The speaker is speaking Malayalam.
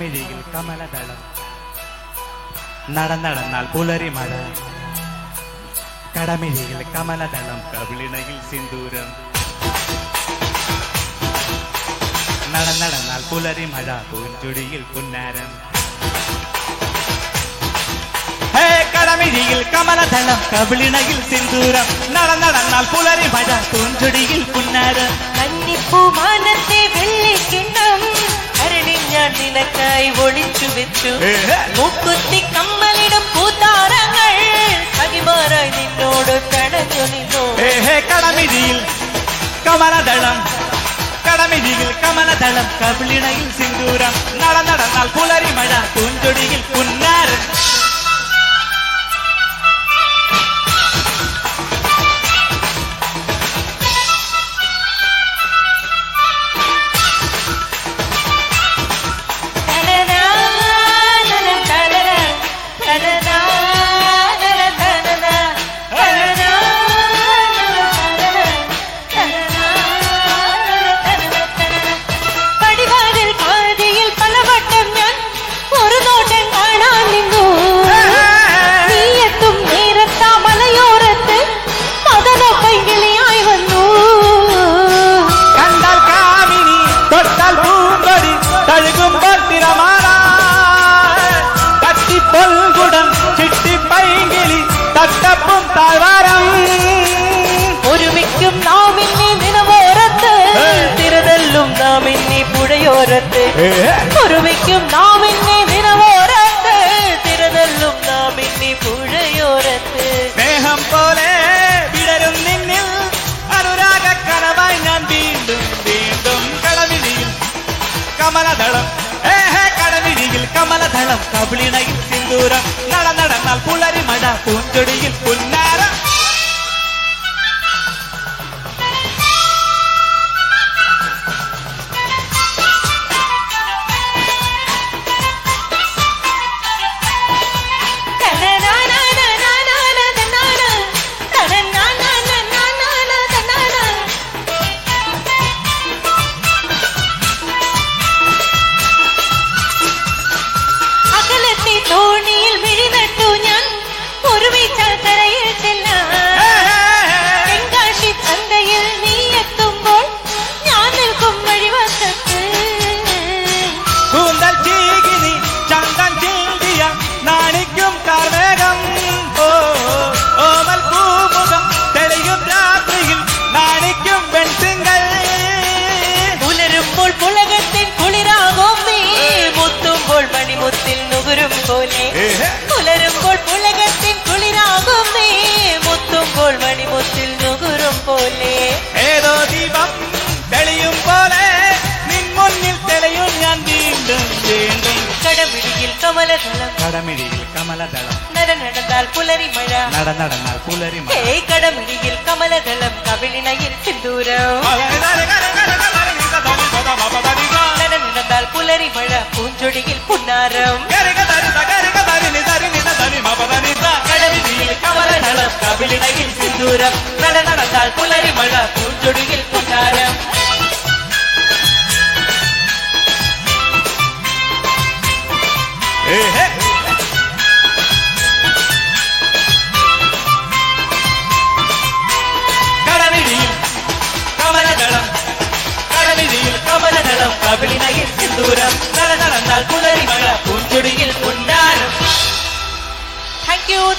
മിഴിയിൽ കമലദളം നടന്നടന്നാൽ പുലരി മഴ. കടമിഴിയിൽ കമലദളം കവിളിണയിൽ സിന്ദൂരം. നടന്നടന്നാൽ പുലരി മഴ. പൂഞ്ചുടിയിൽ പുന്നാരം. കടമിഴിയിൽ കമലദളം കവിളിണയിൽ സിന്ദൂരം. നടന്നടന്നാൽ പുലരി മഴ. പൂഞ്ചുടിയിൽ പുന്നാരം. കന്നിപ്പൂമാനത്തെ വെള്ളിക്കിണ്ണം நிழலில கை ஒழிச்சு வச்சு. மூக்குத்தி கம்மலிடம் பூத்தாரங்கள் சகிமாராய் நின்னோடு கடஞ்சு நின்னோ கடமிதியில் கமலதளம். கடமிதியில் கமலதளம். கபிலிடையில் சிந்தூரம். நடந்தடனால் புலரி மழ பூஞ்சொடியில் புன் ഇനി പുഴയോരത്ത് ഒരുമിക്കും നാം ഇനി നിറവോരത്ത്. തിരതല്ലും നാം ഇനി പുഴയോരത്ത്. സ്നേഹം പോലെ വിടരും നിന്നിൽ. അനുരാഗ കനവായി ഞാൻ വീണ്ടും വീണ്ടും കടവിഴിയിൽ കമലദളം ഏഹേ കടവിഴിയിൽ കമലദളം കവിളിണയിൽ സിന്ദൂരം. கமலதளம் கடமிழியில் கமலதளம் நட நடந்தால் புலரி மழை நட நடந்தால் புலரி மழை கடமிழியில் கமலதளம் கவிழினையில் சிந்தூரம் நட நடந்தால் புலரி மழை பூஞ்சொடியில் புன்னாரம் கடமிழியில் கமலதளம் கவிழினையில் சிந்தூரம் நட நடந்தால் புலரி மழை பூஞ்சொடியில்